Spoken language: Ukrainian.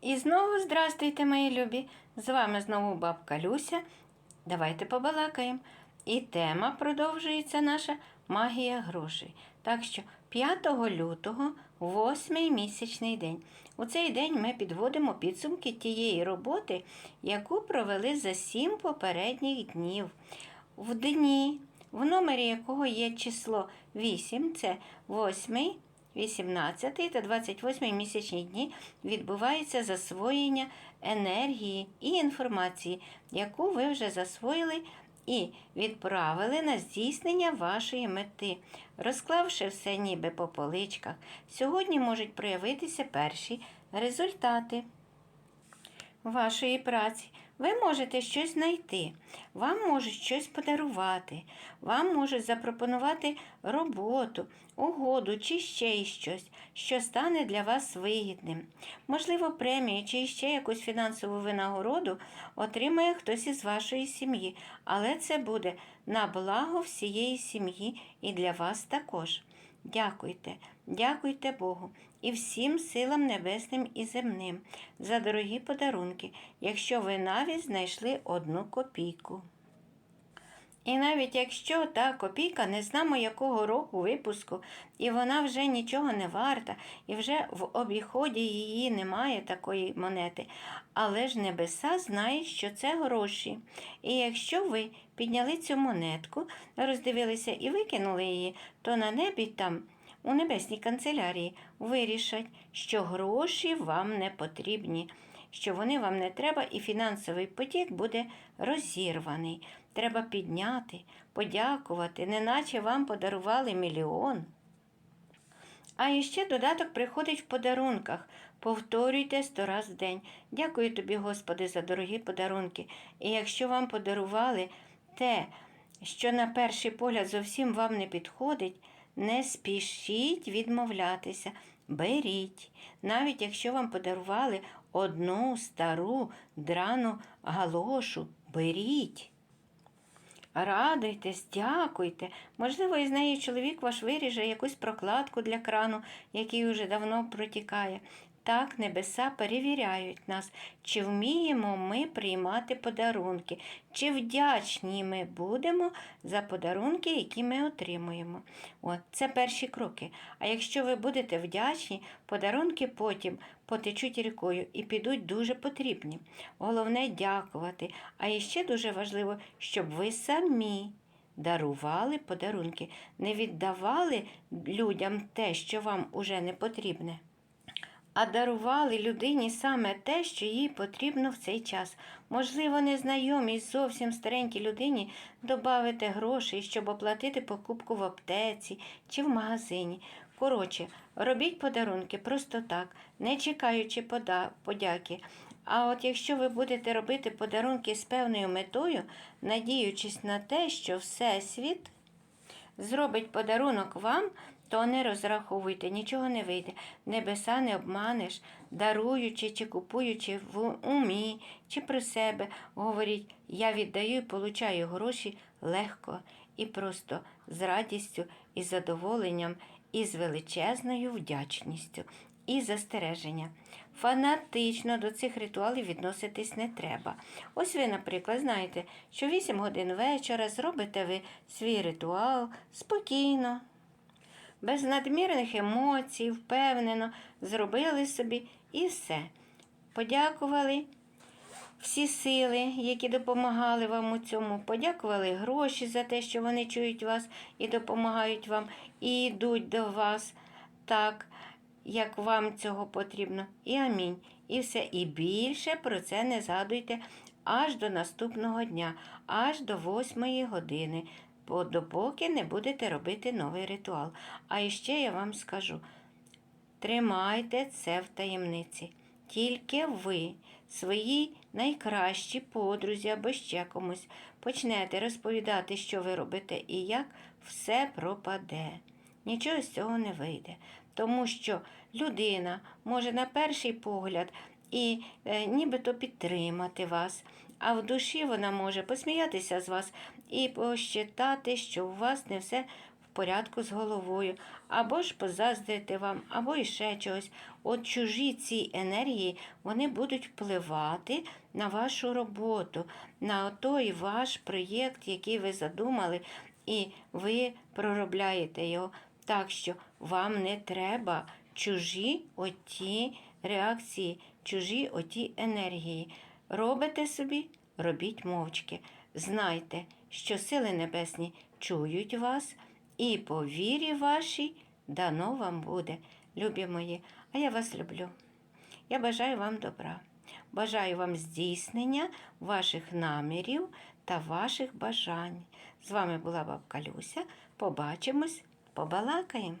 І знову здрастуйте, мої любі! З вами знову бабка Люся. Давайте побалакаємо. І тема продовжується наша магія грошей. Так що 5 лютого, восьмий місячний день. У цей день ми підводимо підсумки тієї роботи, яку провели за сім попередніх днів. В дні, в номері якого є число 8, це 8, 18 та 28 місячні дні відбувається засвоєння енергії і інформації, яку ви вже засвоїли і відправили на здійснення вашої мети, розклавши все ніби по поличках. Сьогодні можуть проявитися перші результати вашої праці. Ви можете щось знайти, вам можуть щось подарувати, вам можуть запропонувати роботу, угоду чи ще щось, що стане для вас вигідним. Можливо, премію чи ще якусь фінансову винагороду отримає хтось із вашої сім'ї, але це буде на благо всієї сім'ї і для вас також. Дякуйте, дякуйте Богу і всім силам небесним і земним за дорогі подарунки, якщо ви навіть знайшли одну копійку. І навіть якщо та копійка не знамо якого року випуску, і вона вже нічого не варта, і вже в обіході її немає такої монети, але ж небеса знають, що це гроші. І якщо ви підняли цю монетку, роздивилися і викинули її, то на небі там. У небесній канцелярії вирішать, що гроші вам не потрібні, що вони вам не треба, і фінансовий потік буде розірваний. Треба підняти, подякувати, неначе вам подарували мільйон. А іще додаток приходить в подарунках. Повторюйте сто раз в день. Дякую тобі, Господи, за дорогі подарунки. І якщо вам подарували те, що на перший погляд зовсім вам не підходить, не спішіть відмовлятися, беріть, навіть якщо вам подарували одну стару драну галошу, беріть. Радуйтесь, дякуйте. Можливо, із неї чоловік ваш виріже якусь прокладку для крану, який уже давно протікає. Так небеса перевіряють нас, чи вміємо ми приймати подарунки, чи вдячні ми будемо за подарунки, які ми отримуємо. От, це перші кроки. А якщо ви будете вдячні, подарунки потім потечуть рікою і підуть дуже потрібні. Головне дякувати. А іще дуже важливо, щоб ви самі. Дарували подарунки, не віддавали людям те, що вам уже не потрібне а дарували людині саме те, що їй потрібно в цей час. Можливо, незнайомій зовсім старенькій людині додати грошей, щоб оплатити покупку в аптеці чи в магазині. Коротше, робіть подарунки просто так, не чекаючи подяки. А от якщо ви будете робити подарунки з певною метою, надіючись на те, що Всесвіт зробить подарунок вам, то не розраховуйте, нічого не вийде. Небеса не обманеш, даруючи чи купуючи в умі чи при себе, говоріть, я віддаю і получаю гроші легко і просто з радістю і задоволенням, і з величезною вдячністю. І застереження. Фанатично до цих ритуалів відноситись не треба. Ось ви, наприклад, знаєте, що 8 годин вечора зробите ви свій ритуал спокійно, без надмірних емоцій, впевнено, зробили собі і все. Подякували всі сили, які допомагали вам у цьому, подякували гроші за те, що вони чують вас і допомагають вам, і йдуть до вас так, як вам цього потрібно. І амінь. І все. І більше про це не згадуйте аж до наступного дня, аж до восьмої години допоки не будете робити новий ритуал. А іще я вам скажу: тримайте це в таємниці. Тільки ви, своїй найкращій подрузі або ще комусь, почнете розповідати, що ви робите і як, все пропаде. Нічого з цього не вийде. Тому що людина може на перший погляд і е, нібито підтримати вас, а в душі вона може посміятися з вас і посчитати, що у вас не все в порядку з головою, або ж позаздрити вам, або іще чогось. От чужі ці енергії вони будуть впливати на вашу роботу, на той ваш проєкт, який ви задумали, і ви проробляєте його. Так що вам не треба чужі оті реакції, чужі оті енергії. Робите собі, робіть мовчки. Знайте, що сили небесні чують вас, і по вірі вашій дано вам буде, любі мої, а я вас люблю. Я бажаю вам добра. Бажаю вам здійснення ваших намірів та ваших бажань. З вами була бабка Люся. Побачимось, побалакаємо.